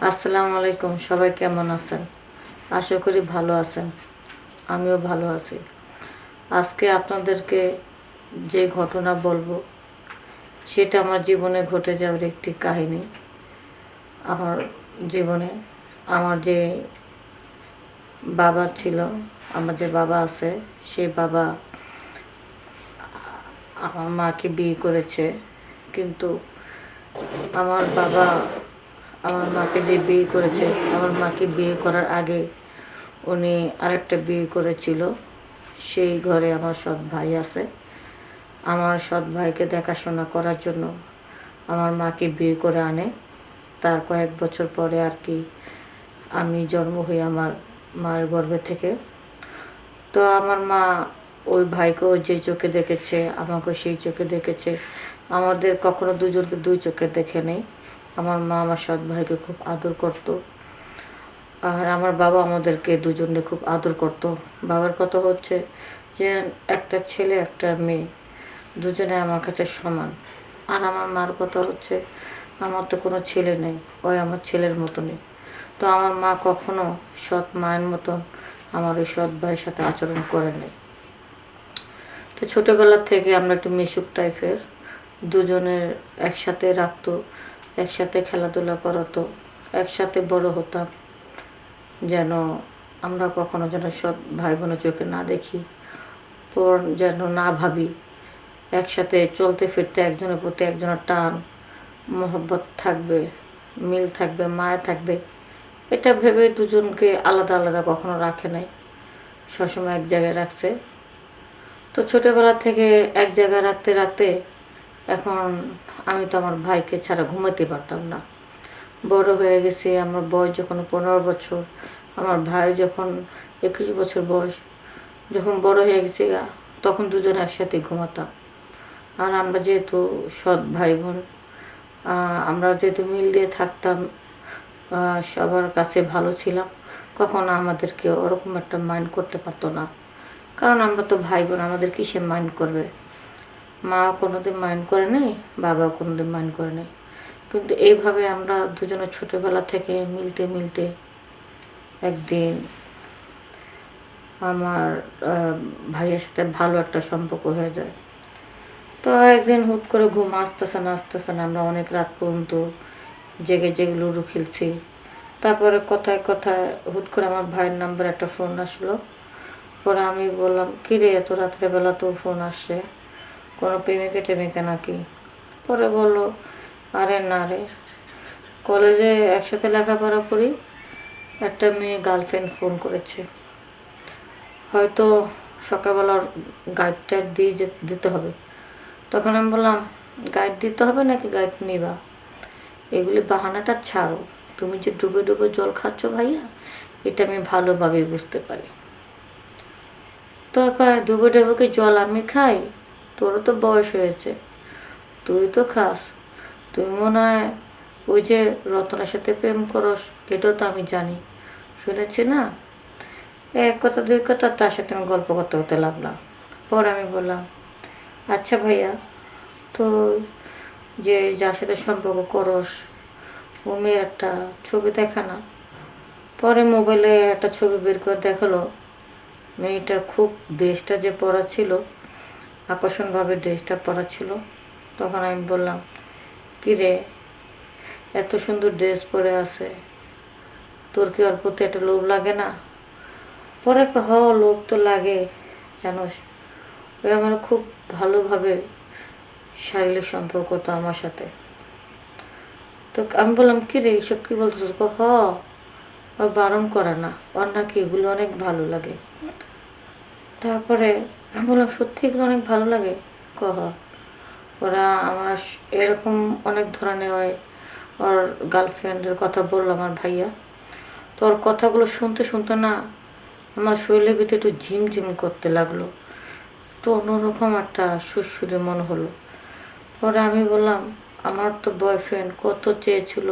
আসসালামু আলাইকুম, সবাই কেমন আছেন? আশা করি ভালো আছেন। আমিও ভালো আছি। আজকে আপনাদেরকে যে ঘটনা বলব, সেটা আমার জীবনে ঘটে যাওয়ার একটি কাহিনী। আমার জীবনে আমার যে বাবা ছিল, আমার যে বাবা আছে, সেই বাবা আমার মাকে বিয়ে করেছে। কিন্তু আমার বাবা আমার মাকে যে বিয়ে করেছে, আমার মাকে বিয়ে করার আগে উনি আরেকটা বিয়ে করেছিল। সেই ঘরে আমার সৎ ভাই আছে। আমার সৎ ভাইকে দেখাশোনা করার জন্য আমার মাকে বিয়ে করে আনে। তার কয়েক বছর পরে আর কি আমি জন্ম হই আমার মায়ের গর্ভে থেকে। তো আমার মা ওই ভাইকেও যে চোখে দেখেছে আমাকে সেই চোখে দেখেছে। আমাদের কখনো দুজনকে দুই চোখে দেখে নেই। আমার মা আমার সৎ ভাইকে খুব আদর করত। আর আমার বাবা আমাদেরকে দুজনে খুব আদর করত। বাবার কথা হচ্ছে যে, একটা ছেলে, একটা মেয়ে, দুজনে আমার কাছে সমান। আর আমার মার কথা হচ্ছে, আমার তো কোনো ছেলে নেই ওই আমার ছেলের মতনই। তো আমার মা কখনো সৎ মায়ের মতন আমার ওই সৎ ভাইয়ের সাথে আচরণ করে নেই। তো ছোটোবেলার থেকে আমরা একটু মিশুক টাইপের দুজনের একসাথে রাখতো। একসাথে খেলাধুলা করাতো একসাথে বড় হতাম। যেন আমরা কখনো যেন সব ভাই বোনের চোখে না দেখি, পর যেন না ভাবি। একসাথে চলতে ফিরতে একজনের প্রতি একজনের টান, মোহব্বত থাকবে, মিল থাকবে, মায়া থাকবে। এটা ভেবে দুজনকে আলাদা আলাদা কখনো রাখে নাই। সবসময় এক জায়গায় রাখছে। তো ছোটোবেলা থেকে এক জায়গায় রাখতে রাখতে এখন আমি তো আমার ভাইকে ছাড়া ঘুমাতে পারতাম না। বড় হয়ে গেছে, আমার বয়স যখন পনেরো বছর, আমার ভাইয়ের যখন একুশ বছর বয়স, যখন বড় হয়ে গেছে তখন দুজন একসাথে ঘুমাতাম। আর আমরা যেহেতু সৎ ভাই বোন আমরা যেহেতু মিল দিয়ে থাকতাম সবার কাছে ভালো ছিলাম, কখনো আমাদেরকে ওরকম একটা মাইন্ড করতে পারতো না। কারণ আমরা তো ভাই বোন আমাদের কিসে মাইন্ড করবে? মা কোনোদিন মাইন্ড করে নেই, বাবাও কোনোদিন মাইন্ড করে নেই। কিন্তু এইভাবে আমরা দুজনে ছোটোবেলা থেকে মিলতে মিলতে একদিন আমার ভাইয়ের সাথে ভালো একটা সম্পর্ক হয়ে যায়। তো একদিন হুট করে ঘুম আসতেছে না আসতেছে না, আমরা অনেক রাত পর্যন্ত জেগে জেগে লুডো খেলছি। তারপরে কথায় কথায় হুট করে আমার ভাইয়ের নাম্বার একটা ফোন আসলো। পরে আমি বললাম, কিরে, এত রাত্রেবেলা তো ফোন আসছে কোনো প্রেমিকে টেমিকে নাকি? পরে বলল, আরে না রে, কলেজে একসাথে লেখাপড়া করি, একটা মেয়ে গার্লফ্রেন্ড ফোন করেছে। হয়তো সকালবেলা গাইড টাইড দিয়ে যে- দিতে হবে। তখন আমি বললাম গাইড দিতে হবে নাকি গাইড নিবা? এগুলি বাহানাটা ছাড়ো। তুমি যে ডুবে ডুবে জল খাচ্ছ ভাইয়া, এটা আমি ভালোভাবে বুঝতে পারি। তো কয়, ডুবে ডুবে জল আমি খাই? তোরও তো বয়স হয়েছে। তুই তো খাস। তুই মনে হয় ওই যে রতনের সাথে প্রেম করস, এটাও তো আমি জানি। শুনেছি না? এক কথা, দুই কথা, তার সাথে আমি গল্প করতে করতে লাগলাম। পর আমি বললাম আচ্ছা ভাইয়া, তো যে যার সাথে সম্পর্ক করস, ও মেয়ের একটা ছবি দেখা না? পরে মোবাইলে একটা ছবি বের করে দেখাল। মেয়েটার খুব দেশটা যে পরা ছিল আকর্ষণভাবে ড্রেসটা পরা ছিল। তখন আমি বললাম কী রে এত সুন্দর ড্রেস পরে আছে, তোর কি ওর প্রতি একটা লোভ লাগে না? পরে হ লোভ তো লাগে, জানোস, ওই আমার খুব ভালোভাবে শারীরিক সম্পর্ক তো আমার সাথে। তো আমি বললাম কি রে এইসব কী বলতেছ হ বারণ করে না ওর নাকি এগুলো অনেক ভালো লাগে। তারপরে আমি বললাম সত্যি এগুলো অনেক ভালো লাগে। কহ, ওরা আমার এরকম অনেক ধরনের হয়। ওর গার্লফ্রেন্ডের কথা বলল আমার ভাইয়া। তো ওর কথাগুলো শুনতে শুনতে না আমার শরীরের ভিতরে একটু ঝিমঝিম করতে লাগল। একটু অন্যরকম একটা সুরসুরি মন হলো। পরে আমি বললাম, আমার তো বয়ফ্রেন্ড কত চেয়েছিল,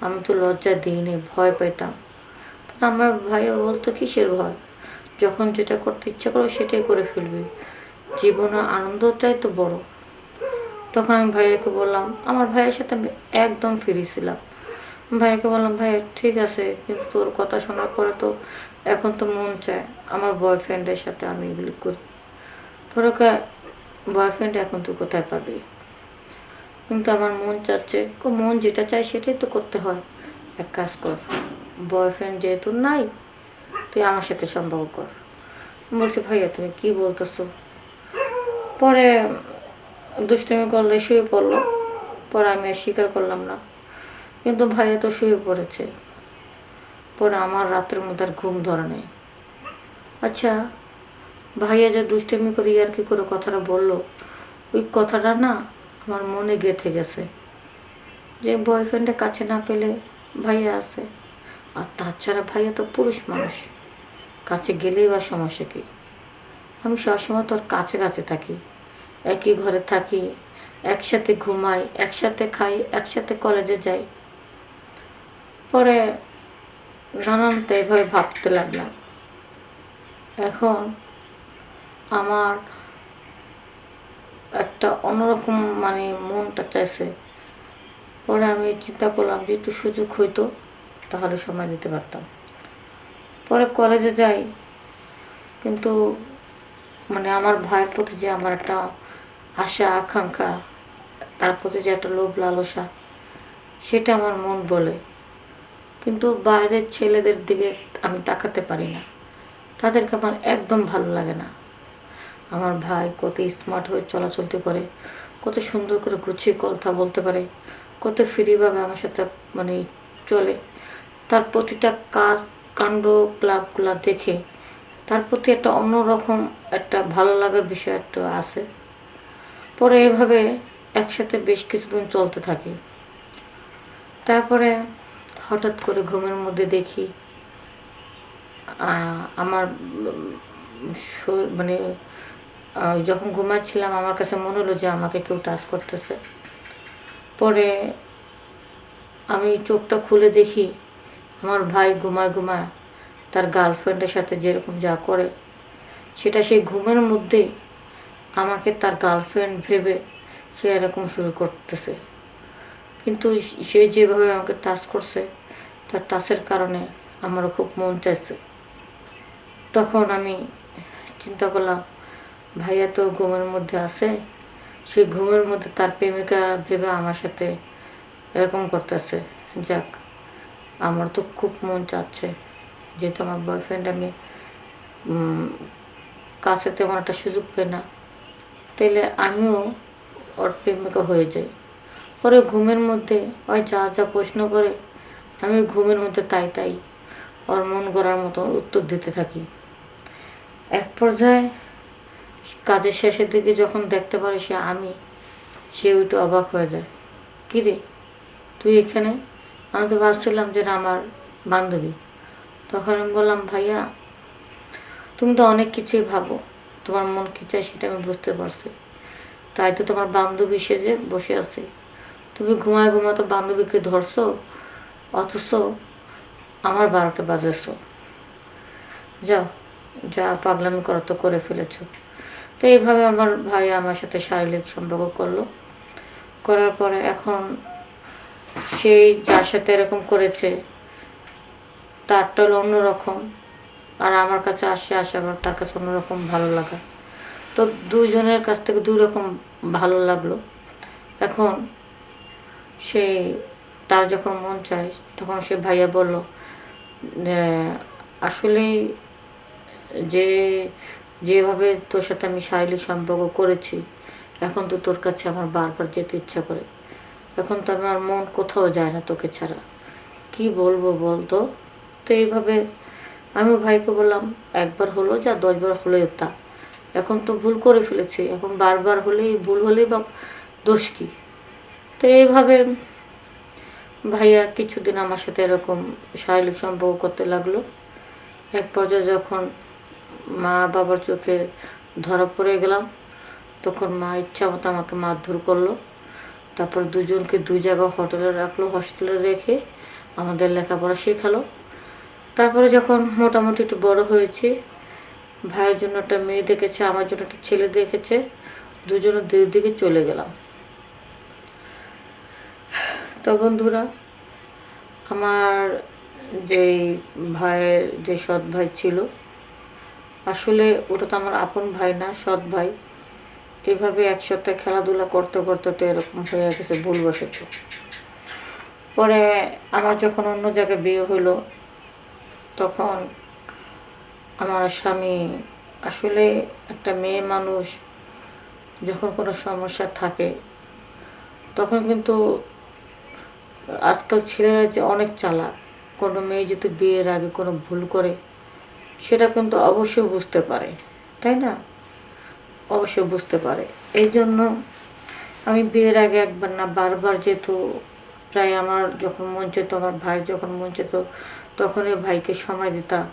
আমি তো লজ্জা দিইনি, ভয় পেতাম আমার ভাইয়া বলতো, কিসের ভয়? যখন যেটা করতে ইচ্ছা করো সেটাই করে ফেলবি। জীবনে আনন্দটাই তো বড়। তখন আমি ভাইয়াকে বললাম, আমার ভাইয়ের সাথে আমি একদম ফ্রি ছিলাম। ভাইকে বললাম ভাই ঠিক আছে, কিন্তু তোর কথা শোনার পরে তো এখন তো মন চায় আমার বয়ফ্রেন্ডের সাথে আমি এগুলি করি। পরে বয়ফ্রেন্ড এখন তুই কোথায় পাবি? কিন্তু আমার মন চাচ্ছে মন যেটা চায় সেটাই তো করতে হয়। এক কাজ কর বয়ফ্রেন্ড যেহেতু নাই তুই আমার সাথে সম্পর্ক কর। বলছি, ভাইয়া, তুমি কি বলতেছো? পরে দুষ্টামি করলে শুয়ে পড়ল। পরে আমি আর স্বীকার করলাম না। কিন্তু ভাইয়া তো শুয়ে পড়েছে। পরে আমার রাতের মধ্যে আর ঘুম ধরে নেই। আচ্ছা ভাইয়া যে দুষ্টামি করে আর কি করে কথাটা বলল? ওই কথাটা না আমার মনে গেঁথে গেছে। যে বয়ফ্রেন্ডের কাছে না পেলে ভাইয়া আছে। আর তাছাড়া ভাইয়া তো পুরুষ মানুষ। কাছে গেলেই বা সমস্যা কি? আমি সবসময় তোর কাছে কাছে থাকি। একই ঘরে থাকি, একসাথে ঘুমাই, একসাথে খাই, একসাথে কলেজে যাই। পরে নানান তো এইভাবে ভাবতে লাগলাম। এখন আমার একটা অন্যরকম মানে মনটা চাইছে। পরে আমি চিন্তা করলাম যে একটু সুযোগ হইতো, তাহলে সময় দিতে পারতাম। পরে কলেজে যাই। কিন্তু মানে আমার ভাইয়ের প্রতি যে আমার একটা আশা, আকাঙ্ক্ষা, তার প্রতি যে একটা লোভ, লালসা, সেটা আমার মন বলে। কিন্তু বাইরের ছেলেদের দিকে আমি তাকাতে পারি না। তাদেরকে আমার একদম ভালো লাগে না। আমার ভাই কত স্মার্ট হয়ে চলাচলতে করে, কত সুন্দর করে গুছিয়ে কথা বলতে পারে, কত ফ্রিভাবে আমার সাথে মানে চলে। তার প্রতিটা কাজ কাণ্ড ক্লাবগুলা দেখে তার প্রতি একটা অন্যরকম একটা ভালো লাগার বিষয় একটা আছে। পরে এভাবে একসাথে বেশ কিছুদিন চলতে থাকে। তারপরে হঠাৎ করে ঘুমের মধ্যে দেখি আমার মানে যখন ঘুমাচ্ছিলাম আমার কাছে মনে হলো যে আমাকে কেউ টাচ করতেছে। পরে আমি চোখটা খুলে দেখি আমার ভাই ঘুমায় ঘুমায় তার গার্লফ্রেন্ডের সাথে যেরকম যা করে, সেটা সেই ঘুমের মধ্যেই আমাকে তার গার্লফ্রেন্ড ভেবে সে এরকম শুরু করতেছে। কিন্তু সে যেভাবে আমাকে টাচ করছে, তার টাচের কারণে আমারও খুব মন চাইছে। তখন আমি চিন্তা করলাম, ভাইয়া তো ঘুমের মধ্যে আছে, সেই ঘুমের মধ্যে তার প্রেমিকা ভেবে আমার সাথে এরকম করতেছে। যাক আমার তো খুব মন চাচ্ছে যেহেতু আমার বয়ফ্রেন্ড আমি কাছে তেমন একটা সুযোগ পাই না। তাইলে আমিও ওর প্রেমিকা হয়ে যাই। পরে ঘুমের মধ্যে ওই যা যা প্রশ্ন করে, আমি ঘুমের মধ্যে তাই তাই ওর মন গড়ার মতো উত্তর দিতে থাকি। এক পর্যায়ে কাজের শেষের দিকে যখন দেখতে পারে সে আমি, সে ওইটু অবাক হয়ে যায়। কী রে, তুই এখানে? আমি তো ভাবছিলাম যে আমার বান্ধবী। তখন আমি বললাম, ভাইয়া, তুমি তো অনেক কিছুই ভাবো। তোমার মন কী চাই সেটা আমি বুঝতে পারছি। তাই তো তোমার বান্ধবী সেজে বসে আছে। তুমি ঘুমায় ঘুমায় তো বান্ধবীকে ধরছো, অথচ আমার বারোটা বাজেছো। যাও, যা পাগলামি করা তো করে ফেলেছো। তো এইভাবে আমার ভাই আমার সাথে শারীরিক সম্পর্ক করল। করার পরে এখন সেই যার সাথে এরকম করেছে তারটা হলো অন্যরকম। আর আমার কাছে আসে আসে আবার তার কাছে অন্যরকম ভালো লাগা। তো দুজনের কাছ থেকে দুই রকম ভালো লাগল। এখন সে, তার যখন মন চায়, তখন সে ভাইয়া বলল যে আসলেই যে, যেভাবে তোর সাথে আমি শারীরিক সম্পর্ক করেছি, এখন তো তোর কাছে আমার বারবার যেতে ইচ্ছা করে। এখন তো আমার মন কোথাও যায় না তোকে ছাড়া। কি বলব বলতো? তো এইভাবে আমি ভাইকে বললাম, একবার হলো যা, দশবার হলেও তা। এখন তো ভুল করে ফেলেছি, এখন বারবার হলেই ভুল হলেই বা দোষ কি? তো এইভাবে ভাইয়া কিছুদিন আমার সাথে এরকম শারীরিক সম্পর্ক করতে লাগল। এক পর্যায়ে যখন মা বাবার চোখে ধরা পড়ে গেলাম, তখন মা ইচ্ছা মতো আমাকে মারধর করল। তারপর দুজনকে দুই জায়গা হোটেলে রাখল, হস্টেলে রেখে আমাদের লেখাপড়া শেখালো। তারপরে যখন মোটামুটি একটু বড় হয়েছে, ভাইয়ের জন্য একটা মেয়ে দেখেছে, আমার জন্য একটা ছেলে দেখেছে, দুজনে দুই দিকে চলে গেলাম। তো বন্ধুরা, আমার যেই ভাইয়ের, যে সৎ ভাই ছিল, আসলে ওটা তো আমার আপন ভাই না, সৎ ভাই। এভাবে এক একসাথে খেলাধুলা করতে করতে তো এরকম হয়ে গেছে ভুলবশত। পরে আমার যখন অন্য জায়গায় বিয়ে হলো তখন আমার স্বামী আসলে একটা মেয়ে মানুষ, যখন কোনো সমস্যা থাকে, তখন কিন্তু আজকাল ছেলেরা যে অনেক চালাক, কোনো মেয়ে যদি বিয়ের আগে কোনো ভুল করে, সেটা কিন্তু অবশ্যই বুঝতে পারে, তাই না? অবশ্যই বুঝতে পারে। এই জন্য আমি বিয়ের আগে একবার না, বারবার যেহেতু প্রায় আমার যখন মন চেত আমার ভাই যখন মন চেত তখন এই ভাইকে সময় দিতাম।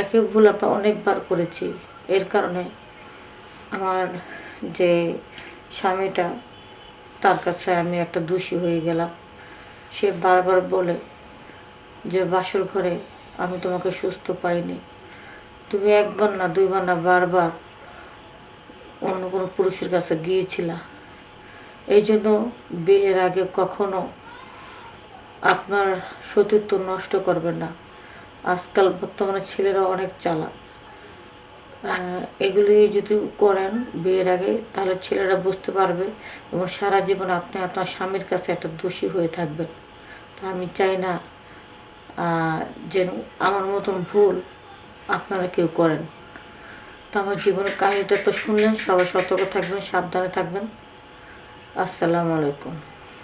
একে ভুল আমরা অনেকবার করেছি। এর কারণে আমার যে স্বামীটা, তার কাছে আমি একটা দোষী হয়ে গেলাম। সে বারবার বলে যে, বাসর ঘরে আমি তোমাকে সুস্থ পাইনি। তুমি একবার না, দুইবার না, বারবার অন্য কোনো পুরুষের কাছে গিয়েছিলাম এই জন্য বিয়ের আগে কখনো আপনার সতীত্ব নষ্ট করবেন না। আজকাল বর্তমানে ছেলেরা অনেক আহ, এগুলি যদি করেন বিয়ের আগে তাহলে ছেলেরা বুঝতে পারবে এবং সারা জীবন আপনি আপনার স্বামীর কাছে একটা দোষী হয়ে থাকবেন। তা আমি চাই না যেন আমার মতন ভুল আপনারা কেউ করেন। তো আমার জীবনের কাহিনীটা তো শুনলেন সবাই সতর্ক থাকবেন সাবধানে থাকবেন। আসসালামু আলাইকুম।